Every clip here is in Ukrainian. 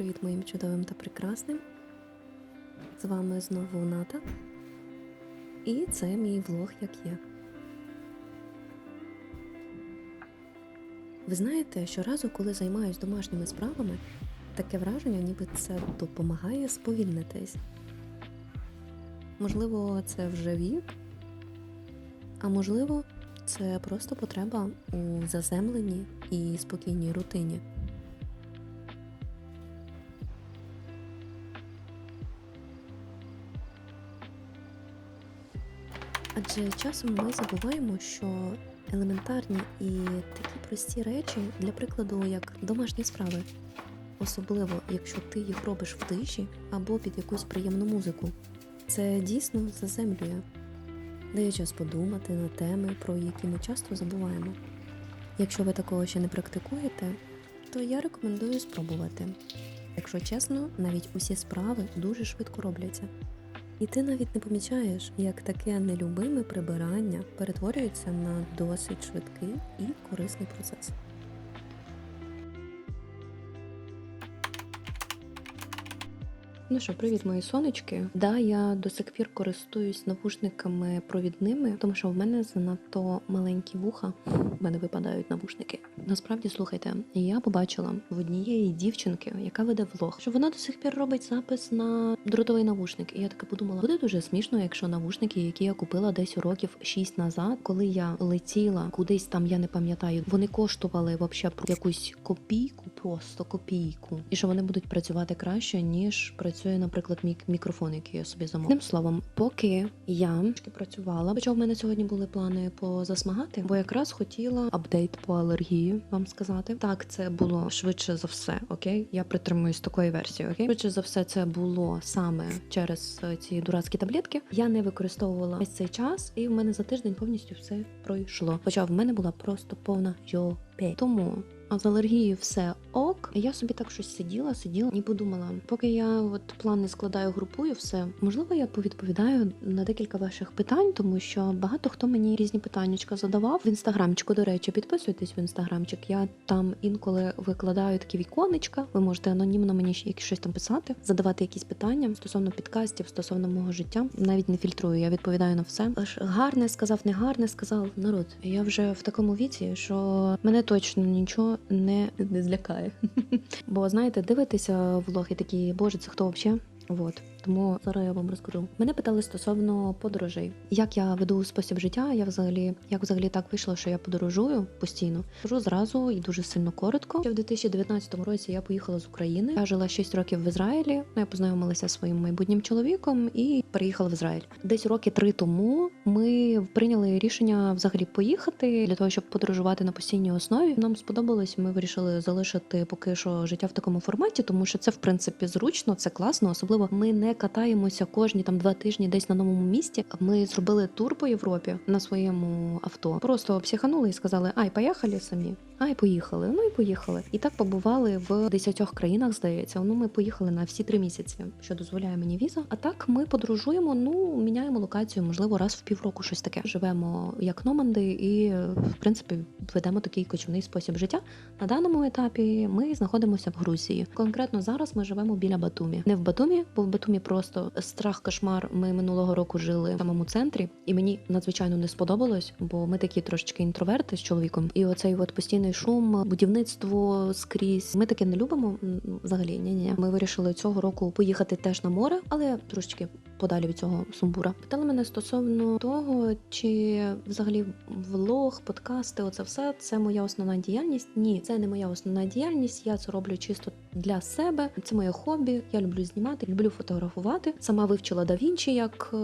привіт моїм чудовим та прекрасним. З вами знову Ната. І це мій влог як є. Ви знаєте, щоразу, коли займаюсь домашніми справами, таке враження, ніби це допомагає сповільнитись. Можливо, це вже вік, а можливо, це просто потреба у заземленні і спокійній рутині. Часом ми забуваємо, що елементарні і такі прості речі, для прикладу, як домашні справи, особливо якщо ти їх робиш в тиші або під якусь приємну музику, це дійсно заземлює, дає час подумати на теми, про які ми часто забуваємо. Якщо ви такого ще не практикуєте, то я рекомендую спробувати. Якщо чесно, навіть усі справи дуже швидко робляться. І ти навіть не помічаєш, як таке нелюбиме прибирання перетворюється на досить швидкий і корисний процес. Ну що, привіт, мої сонечки. Да, я до сих пір користуюсь навушниками провідними, тому що в мене занадто маленькі вуха. В мене випадають навушники. Насправді, слухайте, я побачила в однієї дівчинки, яка веде влог, що вона до сих пір робить запис на дротовий навушник. І я таке подумала, буде дуже смішно, якщо навушники, які я купила десь років 6 назад, коли я летіла кудись там, я не пам'ятаю, вони коштували вообще якусь копійку, просто копійку, і що вони будуть працювати краще ніж працює, наприклад, мій мікрофон, який я собі замовила. Тим словом, поки я працювала, хоча в мене сьогодні були плани позасмагати, бо якраз хотіла апдейт по алергії вам сказати. Так, це було швидше за все. Окей, я притримуюсь такої версії. Окей, швидше за все, це було саме через е, ці дурацькі таблетки. Я не використовувала весь цей час, і в мене за тиждень повністю все пройшло. Хоча в мене була просто повна йопе. Тому а з алергією все ок. Я собі так щось сиділа, сиділа і подумала, поки я от плани складаю, групую все. Можливо, я повідповідаю на декілька ваших питань, тому що багато хто мені різні питаннячка задавав в інстаграмчику. До речі, підписуйтесь в інстаграмчик. Я там інколи викладаю такі віконечка. Ви можете анонімно мені щось там писати, задавати якісь питання стосовно підкастів, стосовно мого життя. Навіть не фільтрую, я відповідаю на все. Аж гарне сказав, не гарне сказав народ. Я вже в такому віці, що мене точно нічого не, не злякає. Бо знаєте, дивитися влоги такі, боже, це хто взагалі? Вот. Тому зараз я вам розкажу. Мене питали стосовно подорожей. Як я веду спосіб життя? Я взагалі, як взагалі так вийшло, що я подорожую постійно. Кажу зразу і дуже сильно коротко. Ще в 2019 році я поїхала з України. Я жила 6 років в Ізраїлі. Ну, Я познайомилася зі своїм майбутнім чоловіком і переїхала в Ізраїль. Десь роки три тому ми прийняли рішення взагалі поїхати для того, щоб подорожувати на постійній основі. Нам сподобалось. Ми вирішили залишити поки що життя в такому форматі, тому що це в принципі зручно, це класно. Особливо ми не катаємося кожні там два тижні десь на новому місці. Ми зробили тур по Європі на своєму авто. Просто психанули і сказали: Ай, поїхали самі. Ай, поїхали. Ну і поїхали. І так побували в десятьох країнах. Здається, ну ми поїхали на всі три місяці, що дозволяє мені віза. А так ми подорожуємо. Ну міняємо локацію, можливо, раз в півроку щось таке. Живемо як номанди, і в принципі ведемо такий кочівний спосіб життя. На даному етапі ми знаходимося в Грузії. Конкретно зараз ми живемо біля Батумі. Не в Батумі, бо в Батумі просто страх кошмар. Ми минулого року жили в самому центрі, і мені надзвичайно не сподобалось, бо ми такі трошечки інтроверти з чоловіком. І оцей от постійний шум, будівництво скрізь. Ми таке не любимо. Взагалі, ні, ні. Ми вирішили цього року поїхати теж на море, але трошечки подалі від цього сумбура. Питали мене стосовно того, чи взагалі влог, подкасти, оце все це моя основна діяльність. Ні, це не моя основна діяльність. Я це роблю чисто для себе. Це моє хобі. Я люблю знімати, люблю фотографувати. Сама вивчила Вінчі, як е,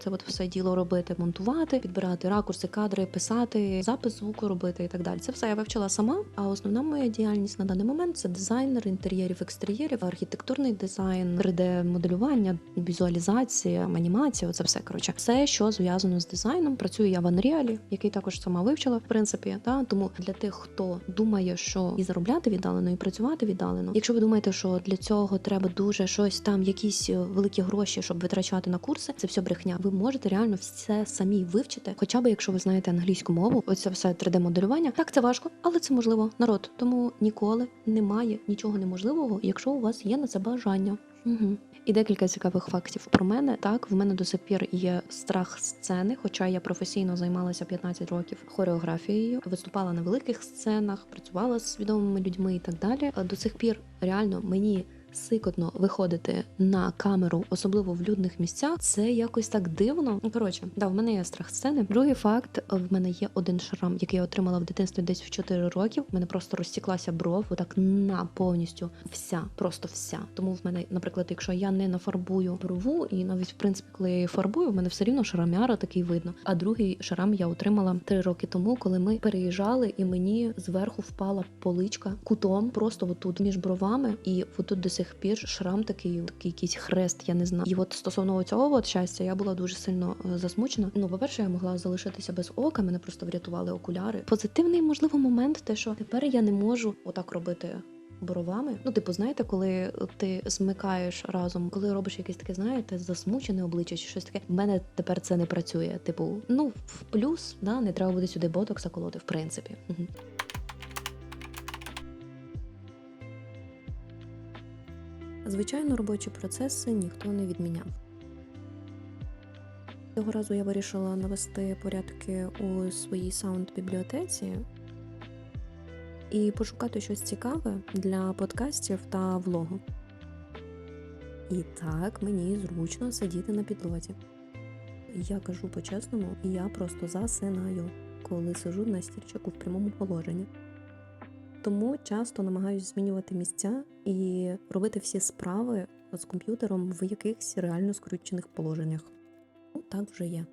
це от все діло робити, монтувати, підбирати ракурси, кадри, писати, запис звуку робити і так далі. Це все я вивчила сама. А основна моя діяльність на даний момент це дизайнер інтер'єрів, екстер'єрів, архітектурний дизайн, 3D-моделювання, візуалізація. анімація, це все коротше. Все, що зв'язано з дизайном. Працюю я в Unreal, який також сама вивчила, в принципі. Та тому для тих, хто думає, що і заробляти віддалено, і працювати віддалено. Якщо ви думаєте, що для цього треба дуже щось там, якісь е, великі гроші, щоб витрачати на курси, це все брехня. Ви можете реально все самі вивчити, хоча б якщо ви знаєте англійську мову, оце все 3D-моделювання. Так, це важко, але це можливо народ. Тому ніколи немає нічого неможливого, якщо у вас є на це бажання. Угу. І декілька цікавих фактів про мене. Так, в мене до сих пір є страх сцени, хоча я професійно займалася 15 років хореографією, виступала на великих сценах, працювала з відомими людьми і так далі. До сих пір реально мені. Сикотно виходити на камеру, особливо в людних місцях, це якось так дивно. Ну коротше, да, в мене є страх сцени. Другий факт: в мене є один шрам, який я отримала в дитинстві десь в 4 років. В мене просто розтіклася бров, отак на повністю вся, просто вся. Тому в мене, наприклад, якщо я не нафарбую брову, і навіть в принципі, коли я її фарбую, в мене все рівно шрамяра такий видно. А другий шрам я отримала 3 роки тому, коли ми переїжджали, і мені зверху впала поличка кутом, просто отут між бровами, і отут до сих пір шрам такий, такий якийсь хрест, я не знаю. І от стосовно цього от щастя, я була дуже сильно е, засмучена. Ну, по-перше, я могла залишитися без ока, мене просто врятували окуляри. Позитивний, можливо, момент, те, що тепер я не можу отак робити. Боровами, ну, типу, знаєте, коли ти змикаєш разом, коли робиш якесь таке, знаєте, засмучене обличчя чи щось таке. В мене тепер це не працює. Типу, ну в плюс, да, не треба буде сюди ботокса колоти, в принципі. Угу. Звичайно, робочі процеси ніхто не відміняв. Цього разу я вирішила навести порядки у своїй саунд-бібліотеці і пошукати щось цікаве для подкастів та влогу. І так мені зручно сидіти на підлозі. Я кажу по-чесному, я просто засинаю, коли сижу на стільчику в прямому положенні. Тому часто намагаюся змінювати місця і робити всі справи з комп'ютером в якихось реально скручених положеннях. Ну, так вже є.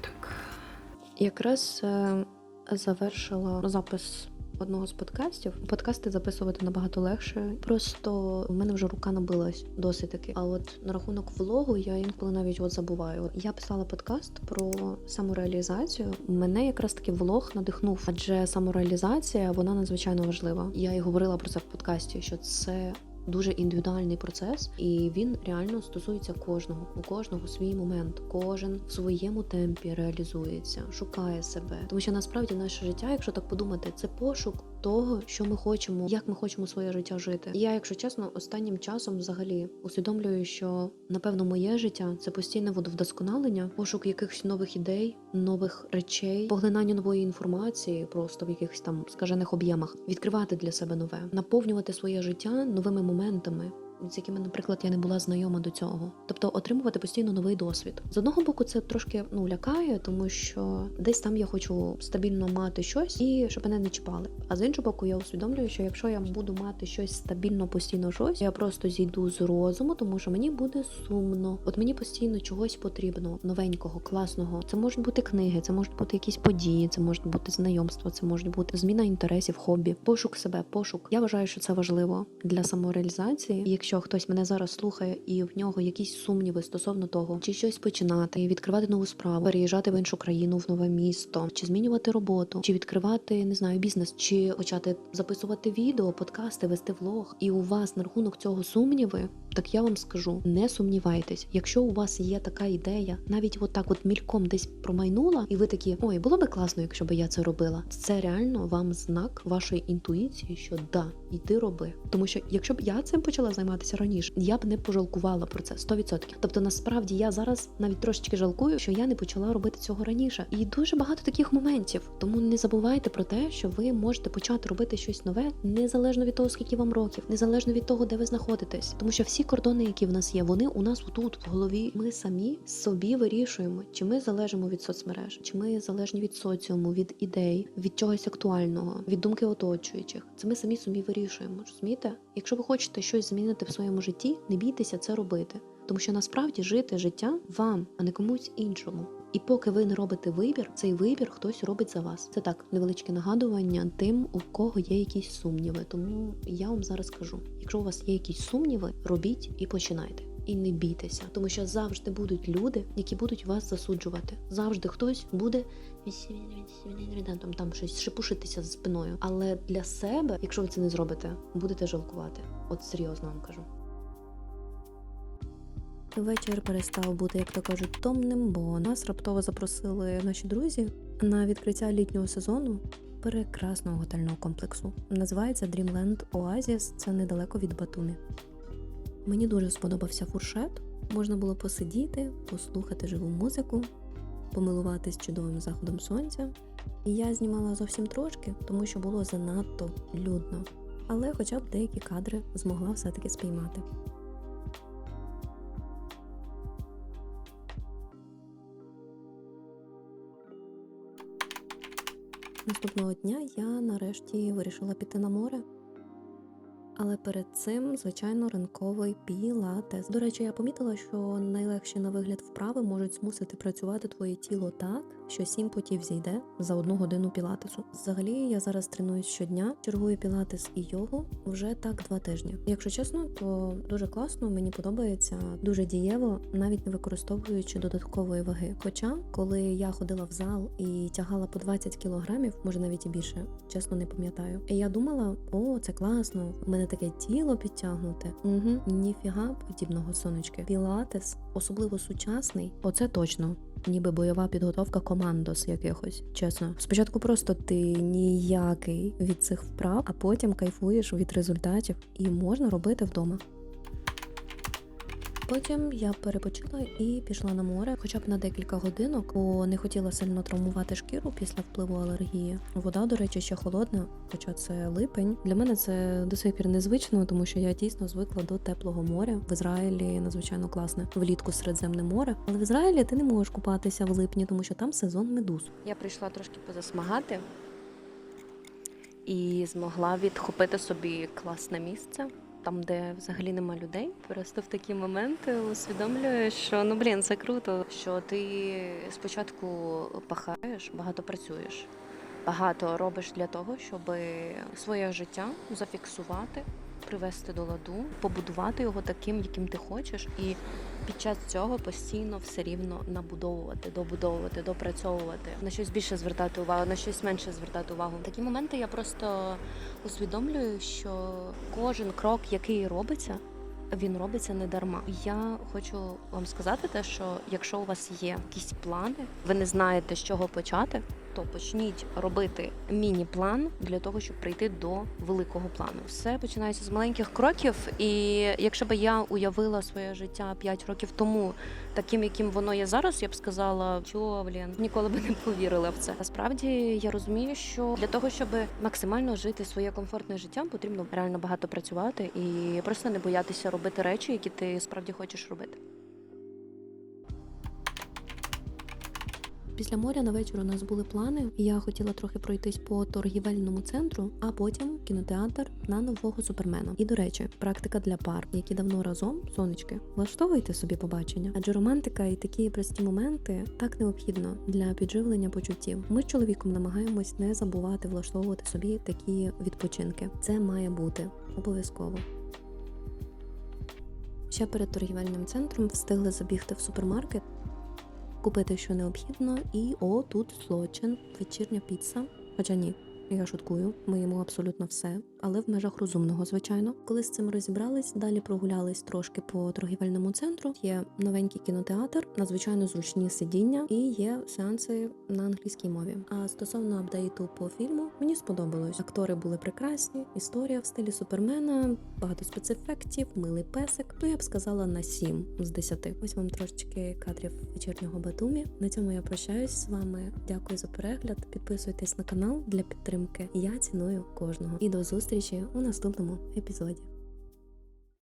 Так. Якраз е, завершила запис одного з подкастів. Подкасти записувати набагато легше. Просто в мене вже рука набилась досить таки. А от на рахунок влогу я інколи навіть от забуваю. Я писала подкаст про самореалізацію. Мене якраз таки влог надихнув, адже самореалізація вона надзвичайно важлива. Я і говорила про це в подкасті, що це. Дуже індивідуальний процес, і він реально стосується кожного. У кожного свій момент, кожен в своєму темпі реалізується, шукає себе. Тому що насправді наше життя, якщо так подумати, це пошук того, що ми хочемо, як ми хочемо своє життя жити. І я, якщо чесно, останнім часом взагалі усвідомлюю, що напевно моє життя це постійне водовдосконалення, пошук якихось нових ідей, нових речей, поглинання нової інформації, просто в якихось там скажених об'ємах, відкривати для себе нове, наповнювати своє життя новими моментами. З якими, наприклад, я не була знайома до цього, тобто отримувати постійно новий досвід. З одного боку, це трошки ну лякає, тому що десь там я хочу стабільно мати щось і щоб мене не чіпали. А з іншого боку, я усвідомлюю, що якщо я буду мати щось стабільно, постійно щось, я просто зійду з розуму, тому що мені буде сумно. От мені постійно чогось потрібно, новенького, класного. Це можуть бути книги, це можуть бути якісь події, це можуть бути знайомства, це може бути зміна інтересів, хобі, пошук себе, пошук. Я вважаю, що це важливо для самореалізації. Якщо хтось мене зараз слухає і в нього якісь сумніви стосовно того, чи щось починати, відкривати нову справу, переїжджати в іншу країну, в нове місто, чи змінювати роботу, чи відкривати не знаю бізнес, чи почати записувати відео, подкасти, вести влог, і у вас на рахунок цього сумніви. Так я вам скажу, не сумнівайтесь, якщо у вас є така ідея, навіть от так от мільком десь промайнула, і ви такі, ой, було би класно, якщо би я це робила. Це реально вам знак вашої інтуїції, що да, йди роби. Тому що якщо б я цим почала займатися раніше, я б не пожалкувала про це 100%. Тобто, насправді я зараз навіть трошечки жалкую, що я не почала робити цього раніше. І дуже багато таких моментів. Тому не забувайте про те, що ви можете почати робити щось нове, незалежно від того, скільки вам років, незалежно від того, де ви знаходитесь, тому що всі кордони, які в нас є, вони у нас тут в голові. Ми самі собі вирішуємо, чи ми залежимо від соцмереж, чи ми залежні від соціуму, від ідей, від чогось актуального, від думки оточуючих. Це ми самі собі вирішуємо. Розумієте? Якщо ви хочете щось змінити в своєму житті, не бійтеся це робити, тому що насправді жити життя вам, а не комусь іншому. І поки ви не робите вибір, цей вибір хтось робить за вас. Це так, невеличке нагадування тим, у кого є якісь сумніви. Тому я вам зараз кажу: якщо у вас є якісь сумніви, робіть і починайте. І не бійтеся, тому що завжди будуть люди, які будуть вас засуджувати. Завжди хтось буде там, там щось шипушитися за спиною. Але для себе, якщо ви це не зробите, будете жалкувати. От серйозно вам кажу. Вечір перестав бути, як то кажуть, томним, бо нас раптово запросили наші друзі на відкриття літнього сезону прекрасного готельного комплексу. Називається Dreamland Oasis, це недалеко від Батумі. Мені дуже сподобався фуршет. Можна було посидіти, послухати живу музику, помилуватись чудовим заходом сонця. І я знімала зовсім трошки, тому що було занадто людно. Але хоча б деякі кадри змогла все-таки спіймати. Наступного дня я нарешті вирішила піти на море. Але перед цим, звичайно, ранковий пілатес. До речі, я помітила, що найлегші на вигляд вправи можуть змусити працювати твоє тіло так, що сім потів зійде за одну годину пілатесу. Взагалі, я зараз тренуюсь щодня, чергую пілатес і йогу вже так два тижні. Якщо чесно, то дуже класно, мені подобається дуже дієво, навіть не використовуючи додаткової ваги. Хоча, коли я ходила в зал і тягала по 20 кілограмів, може навіть і більше, чесно не пам'ятаю. І я думала, о, це класно, в мене таке тіло підтягнуте. Угу, ніфіга подібного сонечки. Пілатес, особливо сучасний, оце точно. Ніби бойова підготовка командос якихось, чесно. Спочатку просто ти ніякий від цих вправ, а потім кайфуєш від результатів і можна робити вдома. Потім я перепочила і пішла на море, хоча б на декілька годинок, бо не хотіла сильно травмувати шкіру після впливу алергії. Вода, до речі, ще холодна, хоча це липень. Для мене це до сих пір незвично, тому що я дійсно звикла до теплого моря. В Ізраїлі надзвичайно класне влітку Середземне море. Але в Ізраїлі ти не можеш купатися в липні, тому що там сезон медуз. Я прийшла трошки позасмагати і змогла відхопити собі класне місце там, де взагалі нема людей. Просто в такі моменти усвідомлюєш, що ну блін, це круто, що ти спочатку пахаєш, багато працюєш, багато робиш для того, щоб своє життя зафіксувати привести до ладу, побудувати його таким, яким ти хочеш, і під час цього постійно все рівно набудовувати, добудовувати, допрацьовувати, на щось більше звертати увагу, на щось менше звертати увагу. Такі моменти я просто усвідомлюю, що кожен крок, який робиться. Він робиться не дарма. Я хочу вам сказати, те, що якщо у вас є якісь плани, ви не знаєте, з чого почати, то почніть робити міні-план для того, щоб прийти до великого плану. Все починається з маленьких кроків. І якщо б я уявила своє життя 5 років тому, таким, яким воно є зараз, я б сказала, що блін, ніколи б не повірила в це. Насправді я розумію, що для того, щоб максимально жити своє комфортне життя, потрібно реально багато працювати і просто не боятися робити речі, які ти справді хочеш робити. Після моря на вечір у нас були плани. Я хотіла трохи пройтись по торгівельному центру, а потім кінотеатр на нового супермена. І до речі, практика для пар, які давно разом сонечки, влаштовуйте собі побачення, адже романтика і такі прості моменти так необхідно для підживлення почуттів. Ми з чоловіком намагаємось не забувати влаштовувати собі такі відпочинки. Це має бути обов'язково. Ще перед торгівельним центром встигли забігти в супермаркет купити, що необхідно, і о, тут злочин, вечірня піца. Хоча ні, я шуткую, ми їмо абсолютно все, але в межах розумного, звичайно. Коли з цим розібрались, далі прогулялись трошки по торгівельному центру. Є новенький кінотеатр, надзвичайно зручні сидіння і є сеанси на англійській мові. А стосовно апдейту по фільму, мені сподобалось. Актори були прекрасні, історія в стилі супермена, багато спецефектів, милий песик. То я б сказала на 7 з 10. Ось вам трошечки кадрів вечірнього Батумі. На цьому я прощаюсь з вами. Дякую за перегляд. Підписуйтесь на канал для підтримки. Я ціную кожного. І до зустрічі у наступному епізоді.